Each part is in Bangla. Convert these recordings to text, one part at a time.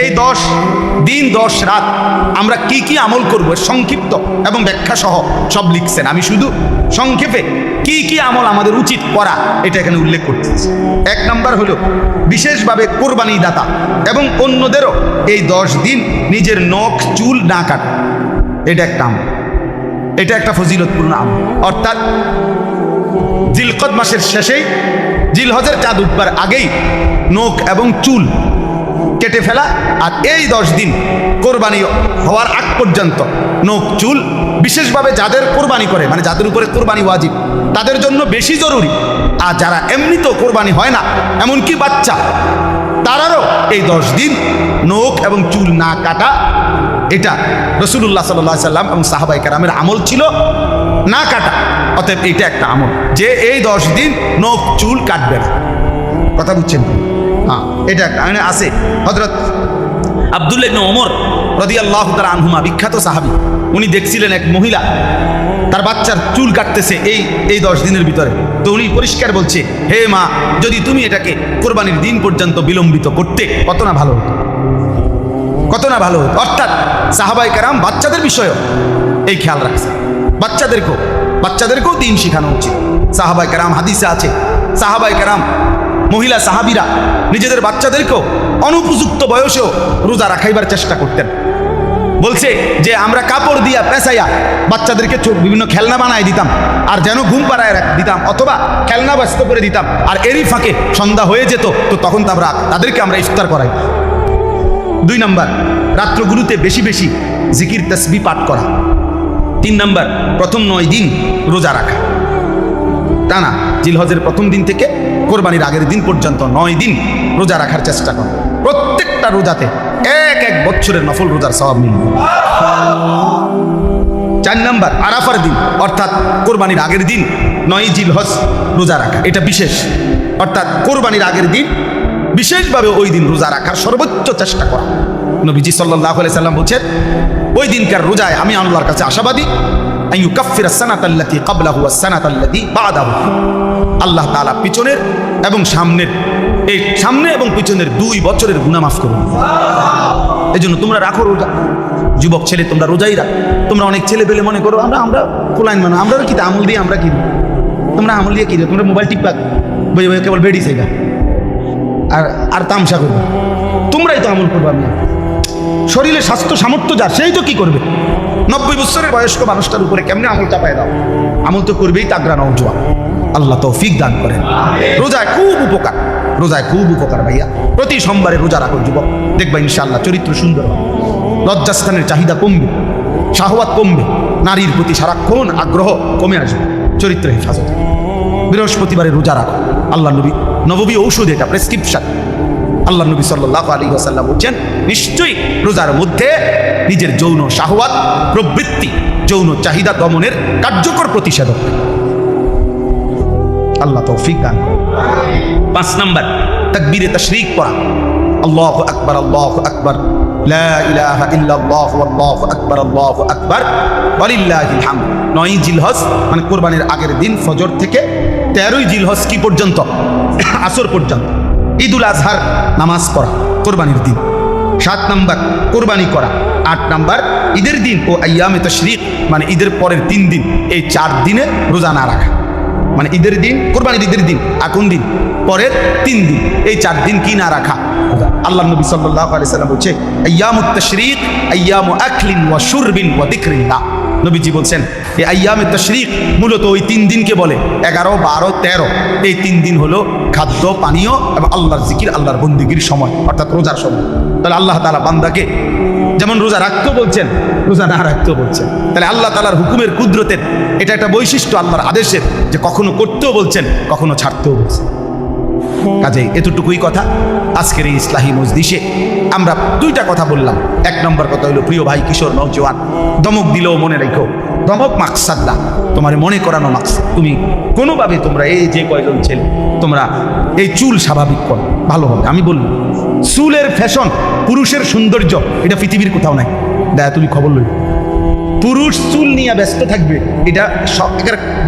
এই দশ দিন, দশ রাত আমরা কি কি আমল করব? সংক্ষিপ্ত এবং ব্যাখ্যা সহ সব লিখছেন। আমি শুধু সংক্ষেপে কি কি আমল আমাদের উচিত করা, এটা এখানে উল্লেখ করতেছি এক নাম্বার হলো বিশেষভাবে কোরবানি দাতা এবং অন্যদেরও এই দশ দিন নিজের নখ, চুল না কাটা। এটা একটা আমল। এটা একটা ফজিলতপূর্ণ আমল। অর্থাৎ জিলকদ মাসের শেষেই জিলহজের চাঁদ উঠবার আগেই নখ এবং চুল কেটে ফেলা আর এই দশ দিন কোরবানি হওয়ার আগ পর্যন্ত নখ, চুল, বিশেষভাবে যাদের কোরবানি করে মানে যাদের উপরে কোরবানি ওয়াজিব, তাদের জন্য বেশি জরুরি। আর যারা এমনিতেও কোরবানি হয় না, এমনকি বাচ্চা, তারারও এই দশ দিন নখ এবং চুল না কাটা, এটা রসুল্লাহ সাল্লাহ সাল্লাম এবং সাহাবাই কারামের আমল ছিল, না কাটা। অতএব এটা একটা আমল। যে এই দশ দিন নখ, চুল কাটবে না। কথা বুঝছেন? হ্যাঁ এটা একটা। আছে হজরত আবদুল্লাহ ইবনে ওমর রদি আল্লাহ তার আনহুমা, বিখ্যাত সাহাবি। উনি দেখছিলেন এক মহিলা, তার বাচ্চার চুল কাটতেছে এই এই দশ দিনের ভিতরে। তো উনি পরিষ্কার বলছে, হে মা, যদি তুমি এটাকে কোরবানির দিন পর্যন্ত বিলম্বিত করতে, কত না ভালো হতো। কত না ভালো হতো। অর্থাৎ সাহাবাই কারাম বাচ্চাদের বিষয়েও এই খেয়াল রাখছে। বাচ্চাদেরকেও বাচ্চাদেরকেও দিন শেখানো উচিত। সাহাবাই কারাম হাদিসে আছে সাহাবাই কারাম মহিলা সাহাবিরা নিজেদের বাচ্চাদেরকেও অনুপযুক্ত বয়সেও রোজা রাখাইবার চেষ্টা করতেন। বলছে যে, আমরা কাপড় দিয়া পেঁচাইয়া বাচ্চাদেরকে বিভিন্ন খেলনা বানায় দিতাম, আর যেন ঘুম পাড়ায় দিতাম, অথবা খেলনা ব্যস্ত করে দিতাম, আর এরই ফাঁকে সন্ধ্যা হয়ে যেত, তো তখন তো আমরা তাদেরকে আমরা ইফতার করাই। দুই নম্বর, রাত্রগুলোতে বেশি বেশি জিকির তসবি পাঠ করা। তিন নম্বর, প্রথম নয় দিন রোজা রাখা। টানা জিলহজের প্রথম দিন থেকে কোরবানির আগের দিন পর্যন্ত নয় দিন রোজা রাখার চেষ্টা করা। প্রত্যেকটা রোজাতে এক এক বছরের নফল রোজার স্বভাব মিলবে চার নাম্বার, আরাফার দিন, অর্থাৎ কোরবানির আগের দিন নয় জিলহজ রোজা রাখা, এটা বিশেষ। অর্থাৎ কোরবানির আগের দিন বিশেষভাবে ওই দিন রোজা রাখার সর্বোচ্চ চেষ্টা করা। নবীজি সাল্লাহ সাল্লাম বলছেন, ওই দিনকার রোজায় আমি আল্লাহর কাছে আশাবাদী আইয়ু কাফির সানাতাল্লাতি কাবলাহু সানাতাল্লাতি বাদাহু। আল্লাহ তাআলা পিছনের এবং সামনের, এই সামনে এবং পিছনের দুই বছরের গুনাহ মাফ করুন। এই জন্য তোমরা রাখো রোজা। যুবক ছেলে, তোমরা রোজাই রাখ। তোমরা অনেক ছেলে পেলে মনে করো, আমরা আমরা ফুলাইন মানে আমরা কি আমল দিয়ে আমরা কি তোমরা আমল দিয়ে কি দিও? তোমরা মোবাইল টিপা বই বই কেবল বেডি সেগা আর আর তামসা করবে। তোমরাই তো আমল করবে আমি শরীরে স্বাস্থ্য সামর্থ্য যা, সেই তো কি করবে? নব্বই বছরের বয়স্ক মানুষটার উপরে কেমনে আমল চাপায় দাও? আমল তো করবেই তাগরা নওজোয়ান আল্লাহ তৌফিক দান করেন। রোজায় খুব উপকার। রোজায় খুব উপকার ভাইয়া। প্রতি সোমবারে রোজা রাখো যুবক। দেখবা ইনশাআল্লাহ চরিত্র সুন্দর। লজ্জাস্থানের চাহিদা কমবে। শাহওয়াত কমবে। নারীর প্রতি সারাক্ষণ আগ্রহ কমে আসবে। চরিত্র হেফাজত। বৃহস্পতিবারে রোজা রাখো। আল্লাহ নবী, নববী ঔষধ এটা প্রেসক্রিপশন। আল্লাহ নবী সাল্লাহ আলী আসাল্লাম বলছেন, নিশ্চয়ই রোজার মধ্যে নিজের যৌন শাহওয়াত, প্রবৃত্তি, যৌন চাহিদা দমনের কার্যকর প্রতিষেধক। আল্লাহ তৌফিক দান করুন। পাঁচ নাম্বার তাকবীরে তাশরিক পড়া। আল্লাহু আকবার আল্লাহু আকবার। নয় জিলহজ মানে কোরবানির আগের দিন ফজর থেকে তেরোই জিলহজ কি পর্যন্ত? আসর পর্যন্ত। ঈদুল আজহার নামাজ পড়া কোরবানির দিন। সাত নাম্বার কোরবানি করা। আট নাম্বার ঈদের দিন ও আয়ামে তশরিক মানে ঈদের পরের তিন দিন এই চার দিনে রোজা না রাখা। মানে ঈদের দিন, কোরবানির ঈদের দিন, আর কোন দিন? পরের তিন দিন। এই চার দিন কি না রাখা? আল্লাহ নবী সাল্লাল্লাহু আলাইহি সাল্লাম বলছে, আইয়ামুত তাশরিক, আইয়ামু আকলিন ওয়া শুরবিন ওয়া যিকরিল্লাহ নবীজি বলছেন এই আইয়ামে তাশরিক মূলত ওই তিন দিনকে বলে, এগারো, বারো, তেরো। এই তিন দিন হলো খাদ্য, পানীয় এবং আল্লাহর জিকির, আল্লাহর বন্দিগির সময়, অর্থাৎ রোজার সময়। তাহলে আল্লাহ তালা বান্দাকে যেমন রোজা রাখতেও বলছেন, রোজা না রাখতেও বলছেন। তাহলে আল্লাহ তালার হুকুমের কুদরতের এটা একটা বৈশিষ্ট্য আল্লাহর আদেশের, যে কখনো করতেও বলছেন, কখনো ছাড়তেও বলছেন। কাজেই এতটুকুই কথা, আজকের এই ইসলাহী মজদিসে আমরা দুইটা কথা বললাম। এক নম্বর কথা হলো, প্রিয় ভাই কিশোর নৌজওয়ান দমক দিলেও মনে রেখো দমক মাকসাদ তোমার মনে করানো মাকসাদ। তুমি কোনোভাবে তোমরা এই যে কয়জন ছেলে, তোমরা এই চুল স্বাভাবিক করো, ভালো হবে, আমি বললাম। চুলের ফ্যাশন, পুরুষের সৌন্দর্য, এটা পৃথিবীর কোথাও নাই। দেয়া তুমি খবর লই পুরুষ চুল নিয়ে ব্যস্ত থাকবে, এটা সব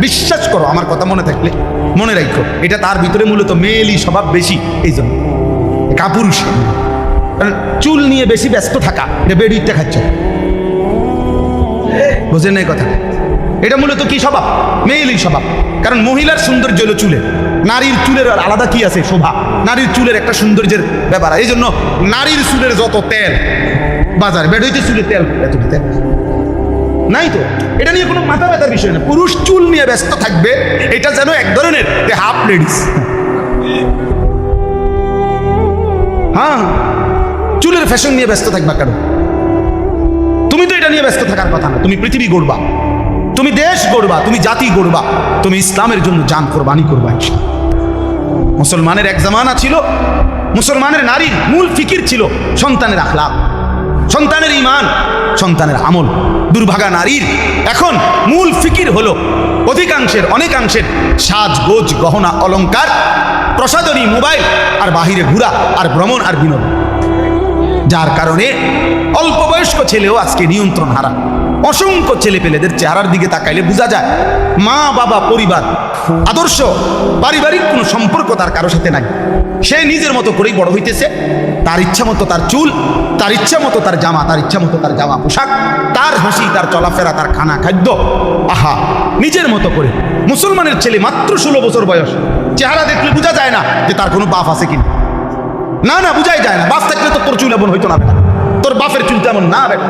বিশ্বাস করো, আমার কথা মনে থাকলে। মনে রাখো এটা তার ভিতরে মূলত মেয়েলি স্বভাব বেশি এই জন্য কাপুরুষ। কারণ চুল নিয়ে বেশি ব্যস্ত থাকা, এটা বেডিতে খাচ্ছে। বোঝেন এই কথা এটা মূলত কি স্বভাব? মেয়েলি স্বভাব। কারণ মহিলার সৌন্দর্য হলো চুলের। নারীর চুলের আলাদা কি আছে? শোভা। নারীর চুলের একটা সৌন্দর্যের ব্যাপার। এই জন্য নারীর চুলের যত তেল, বাজার, বেড হইতে চুলের তেল তেল? নাই তো? এটা নিয়ে কোনো মাথা ব্যথার বিষয় না। পুরুষ চুল নিয়ে ব্যস্ত থাকবে, এটা যেন এক ধরনের হাফ লেডিস হ্যাঁ চুলের ফ্যাশন নিয়ে ব্যস্ত থাকবা কেন? তুমি তো এটা নিয়ে ব্যস্ত থাকার কথা না। তুমি পৃথিবী গড়বা। তুমি দেশ গড়বা। তুমি জাতি গড়বা। তুমি ইসলামের জন্য জান কোরবানি করবা, ইনশাআল্লাহ। মুসলমানের এক জামানা ছিল, মুসলমানের নারীর মূল ফিকির ছিল সন্তানের আখলাপ সন্তানের ইমান সন্তানের আমল। দুর্ভাগা নারীর এখন মূল ফিকির হলো অধিকাংশের, অনেকাংশের সাজগোজ গহনা অলঙ্কার প্রসাদনী মোবাইল আর বাহিরে ঘুরা আর ভ্রমণ আর বিনোদন। যার কারণে অল্প বয়স্ক ছেলেও আজকে নিয়ন্ত্রণ হারা। অসংখ্য ছেলে পেলেদের চেহারার দিকে তাকাইলে বোঝা যায়, মা, বাবা, পরিবার, আদর্শ, পারিবারিক কোনো সম্পর্ক তার কারোর সাথে নাই। সে নিজের মতো করেই বড় হইতেছে। তার ইচ্ছা মতো তার চুল, তার ইচ্ছা মতো তার জামা, তার ইচ্ছা মতো তার জামা পোশাক, তার হাসি, তার চলাফেরা, তার খানা খাদ্য। আহা, নিজের মতো করে। মুসলমানের ছেলে মাত্র ষোলো বছর বয়স। চেহারা দেখলে বোঝা যায় না যে তার কোনো বাপ আছে কিনা। না না, বুঝাই যায় না। বাস থাকলে তো তোর চুল এমন হইতো না বেটা। তোর বাপের চুল তেমন না বেটা।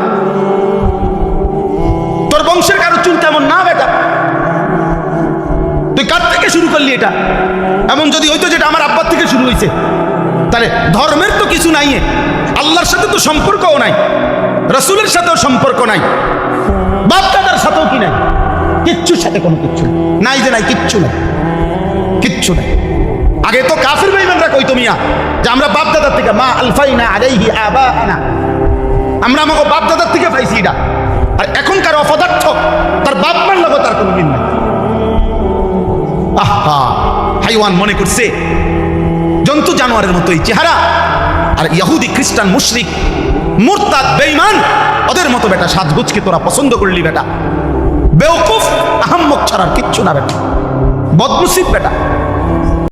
তোর বংশের কারও চুল তেমন না বেটা। তুই কার থেকে শুরু করলি এটা? এমন যদি হইতো যেটা আমার আব্বার থেকে শুরু হয়েছে তাহলে ধর্মের তো কিছু নাই। আল্লাহর সাথে তো সম্পর্কও নাই। রসুলের সাথেও সম্পর্ক নাই। বাপ দাদার সাথেও কি নাই? কিচ্ছুর সাথে কোনো কিচ্ছু। নাই যে নাই, কিচ্ছু নাই। কিচ্ছু নাই। আগে তো কাফির বেঈমানরা কইতো মিয়া যে আমরা বাপ দাদার থেকে, মা আলফাইনা আলাইহি আবানা। আমরা আমাকে বাপ দাদার থেকে পাইছি এটা। আর এখনকার অপদার্থ, তার বাপ মার লগত তার কোনো মিল নাই। আহা, হাইওয়ান মনে করছে, জন্তু জানোয়ারের মতো এই চেহারা। আর ইহুদি খ্রিস্টান, মুশরিক, মুরতাদ, বেঈমান, ওদের মতো বেটা সাজগুজকে তোরা পছন্দ করলি বেটা। বেওকুফ, আহম্মক ছাড়ার কিচ্ছু না বেটা। বদনসিব বেটা।